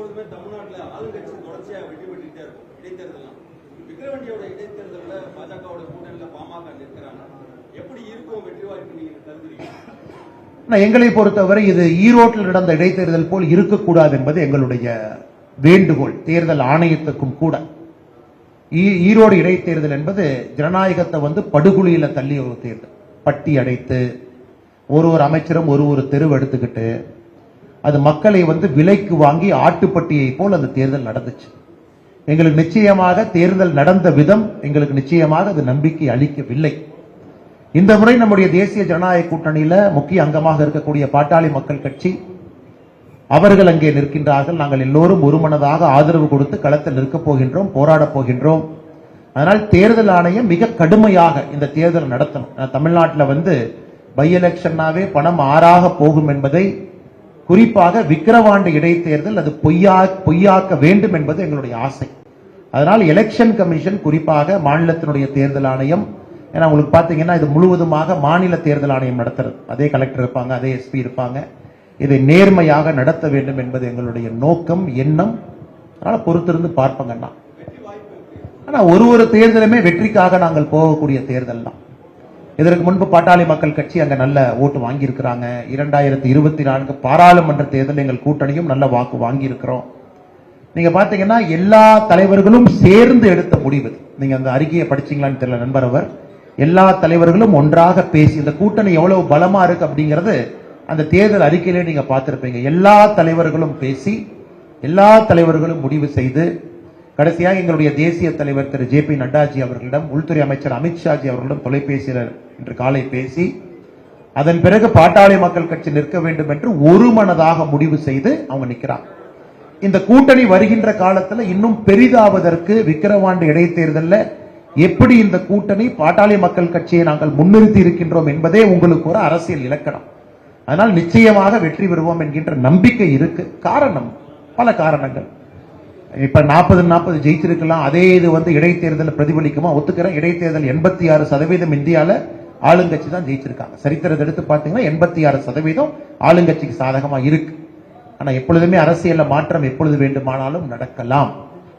எப்பொழுதுமே தமிழ்நாட்டில் ஆளுங்கட்சி தொடர்ச்சியாக வெற்றி பெற்றுட்டே இருக்கும். இடைத்தேர்தலாம் விக்ரவண்டியோட இடைத்தேர்தலில் பாஜகவோட கூட்டணியில் பாமக நிற்கிறாங்க. எப்படி இருக்கும் வெற்றி வாய்ப்பு நீங்க கருதுறீங்க? எங்களை பொறுத்தவரை இது ஈரோட்டில் நடந்த இடைத்தேர்தல் போல் இருக்கக்கூடாது என்பது எங்களுடைய வேண்டுகோள் தேர்தல் ஆணையத்துக்கும் கூட. ஈரோடு இடைத்தேர்தல் என்பது ஜனநாயகத்தை வந்து படுகொலியில் தள்ளிய ஒரு தேர்தல். பட்டி அடைத்து ஒரு ஒரு அமைச்சரும் ஒரு ஒரு தெருவு எடுத்துக்கிட்டு அது மக்களை வந்து விலைக்கு வாங்கி ஆட்டுப்பட்டியை போல் அந்த தேர்தல் நடந்துச்சு. எங்களுக்கு நிச்சயமாக தேர்தல் நடந்த விதம் எங்களுக்கு நிச்சயமாக அது நம்பிக்கை அளிக்கவில்லை. இந்த முறை நம்முடைய தேசிய ஜனநாயக கூட்டணியில முக்கிய அங்கமாக இருக்கக்கூடிய பாட்டாளி மக்கள் கட்சி அவர்கள் அங்கே நிற்கின்றார்கள். நாங்கள் எல்லோரும் ஒருமனதாக ஆதரவு கொடுத்து களத்தில் நிற்கப் போகின்றோம் போராடப் போகின்றோம். அதனால் தேர்தல் ஆணையம் மிக கடுமையாக இந்த தேர்தல் நடத்தணும். தமிழ்நாட்டில் வந்து பை எலெக்ஷன்னாவே பணம் ஆறாக போகும் என்பதை குறிப்பாக விக்கிரவாண்டு இடைத்தேர்தல் அது பொய்யா பொய்யாக்க வேண்டும் என்பது எங்களுடைய ஆசை. அதனால் எலெக்ஷன் கமிஷன் குறிப்பாக மாநிலத்தினுடைய தேர்தல் ஆணையம் ஏன்னா உங்களுக்கு பார்த்தீங்கன்னா இது முழுவதுமாக மாநில தேர்தல் ஆணையம் நடத்துறது. அதே கலெக்டர் இருப்பாங்க அதே எஸ்பி இருப்பாங்க. இதை நேர்மையாக நடத்த வேண்டும் என்பது எங்களுடைய நோக்கம் எண்ணம். அதனால் பொறுத்திருந்து பார்ப்பங்கண்ணா ஆனால் ஒரு ஒரு தேர்தலுமே வெற்றிக்காக நாங்கள் போகக்கூடிய தேர்தல் தான். இதற்கு முன்பு பாட்டாளி மக்கள் கட்சி அங்க நல்ல ஓட்டு வாங்கியிருக்கிறாங்க. இரண்டாயிரத்தி இருபத்தி நான்கு பாராளுமன்ற தேர்தல் எங்கள் கூட்டணியும் நல்ல வாக்கு வாங்கியிருக்கிறோம். நீங்க பாத்தீங்கன்னா எல்லா தலைவர்களும் சேர்ந்து எடுத்த முடிவு நீங்கள் நீங்க அந்த அறிக்கையை படிச்சீங்களான்னு தெரியல நண்பர் அவர். எல்லா தலைவர்களும் ஒன்றாக பேசி இந்த கூட்டணி எவ்வளவு பலமா இருக்கு அப்படிங்கிறது அந்த தேர்தல் அறிக்கையிலே நீங்க பார்த்துருப்பீங்க. எல்லா தலைவர்களும் பேசி எல்லா தலைவர்களும் முடிவு செய்து கடைசியாக எங்களுடைய தேசிய தலைவர் திரு ஜே பி நட்டாஜி அவர்களிடம் உள்துறை அமைச்சர் அமித்ஷாஜி அவர்களிடம் தொலைபேசியில் இன்று காலை பேசி அதன் பிறகு பாட்டாளி மக்கள் கட்சி நிற்க வேண்டும் என்று ஒரு மனதாக முடிவு செய்து அவங்க நிக்கிறாங்க. இந்த கூட்டணி வருகின்ற காலத்தில் இன்னும் பெரிதாவதற்கு விக்கிரவாண்டு இடைத்தேர்தலில் எப்படி இந்த கூட்டணி பாட்டாளி மக்கள் கட்சியை நாங்கள் முன்னிறுத்தி இருக்கின்றோம் என்பதே உங்களுக்கு ஒரு அரசியல் இலக்கணம். அதனால் நிச்சயமாக வெற்றி பெறுவோம் என்கின்ற நம்பிக்கை இருக்கு. காரணம் பல காரணங்கள். இப்ப நாற்பது நாற்பது ஜெயிச்சிருக்கலாம். அதே இது வந்து இடைத்தேர்தல் பிரதிபலிக்குமா? ஒத்துக்கிறேன். இடைத்தேர்தல் எண்பத்தி ஆறு சதவீதம் இந்தியால ஆளுங்கட்சி தான் ஜெயிச்சிருக்காங்க. சரித்திரத்தை எடுத்து பார்த்தீங்கன்னா எண்பத்தி ஆறு சதவீதம் ஆளுங்கட்சிக்கு சாதகமா இருக்கு. ஆனா எப்பொழுதுமே அரசியலில் மாற்றம் எப்பொழுது வேண்டுமானாலும் நடக்கலாம்.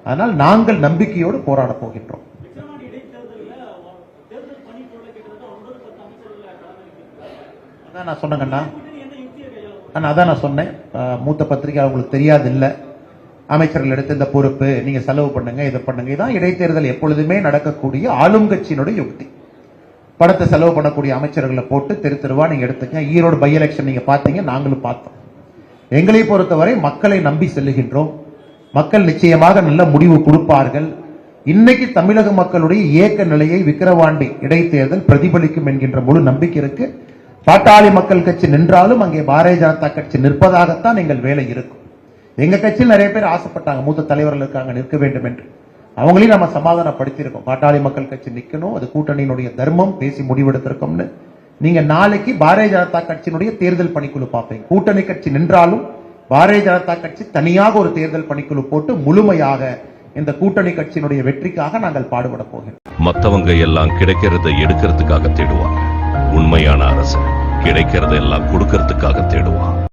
அதனால் நாங்கள் நம்பிக்கையோடு போராட போகின்றோம். அதான் நான் சொன்னேங்கண்ணா அண்ணா அதான் நான் சொன்னேன். மூத்த பத்திரிகை அவங்களுக்கு தெரியாது இல்லை அமைச்சர்கள் எடுத்த இந்த பொறுப்பு நீங்க செலவு பண்ணுங்க இதை பண்ணுங்க இதான் இடைத்தேர்தல் எப்பொழுதுமே நடக்கக்கூடிய ஆளும் கட்சியினுடைய யுக்தி. பணத்தை செலவு பண்ணக்கூடிய அமைச்சர்களை போட்டு தெரு தெருவா நீங்க எடுத்துங்க ஈரோடு பை எலெக்ஷன் நீங்க பார்த்தீங்க நாங்களும் பார்த்தோம். எங்களை பொறுத்தவரை மக்களை நம்பி செல்லுகின்றோம். மக்கள் நிச்சயமாக நல்ல முடிவு கொடுப்பார்கள். இன்னைக்கு தமிழக மக்களுடைய இயக்க நிலையை விக்கிரவாண்டி இடைத்தேர்தல் பிரதிபலிக்கும் என்கின்ற முழு நம்பிக்கை இருக்கு. பாட்டாளி மக்கள் கட்சி நின்றாலும் அங்கே பாரதிய ஜனதா கட்சி நிற்பதாகத்தான் எங்கள் வேலை இருக்கும். எங்க கட்சியில் நிறைய பேர் ஆசைப்பட்டாங்க. மூத்த தலைவர்கள் இருக்காங்க நிற்க வேண்டும் என்று. அவங்களையும் நம்ம சமாதானப்படுத்தியிருக்கோம். பாட்டாளி மக்கள் கட்சி நிக்கணும். அது கூட்டணியினுடைய தர்மம். பேசி முடிவெடுத்திருக்கோம்னு. நீங்க நாளைக்கு பாரதிய ஜனதா கட்சியினுடைய தேர்தல் பணிக்குழு பார்ப்பீங்க. கூட்டணி கட்சி நின்றாலும் பாரதிய ஜனதா கட்சி தனியாக ஒரு தேர்தல் பணிக்குழு போட்டு முழுமையாக இந்த கூட்டணி கட்சியினுடைய வெற்றிக்காக நாங்கள் பாடுபட போகிறோம். மத்தவங்க எல்லாம் கிடைக்கிறத எடுக்கிறதுக்காக தேடுவாங்க. உண்மையான அரசு கிடைக்கிறத எல்லாம் கொடுக்கறதுக்காக தேடுவான்.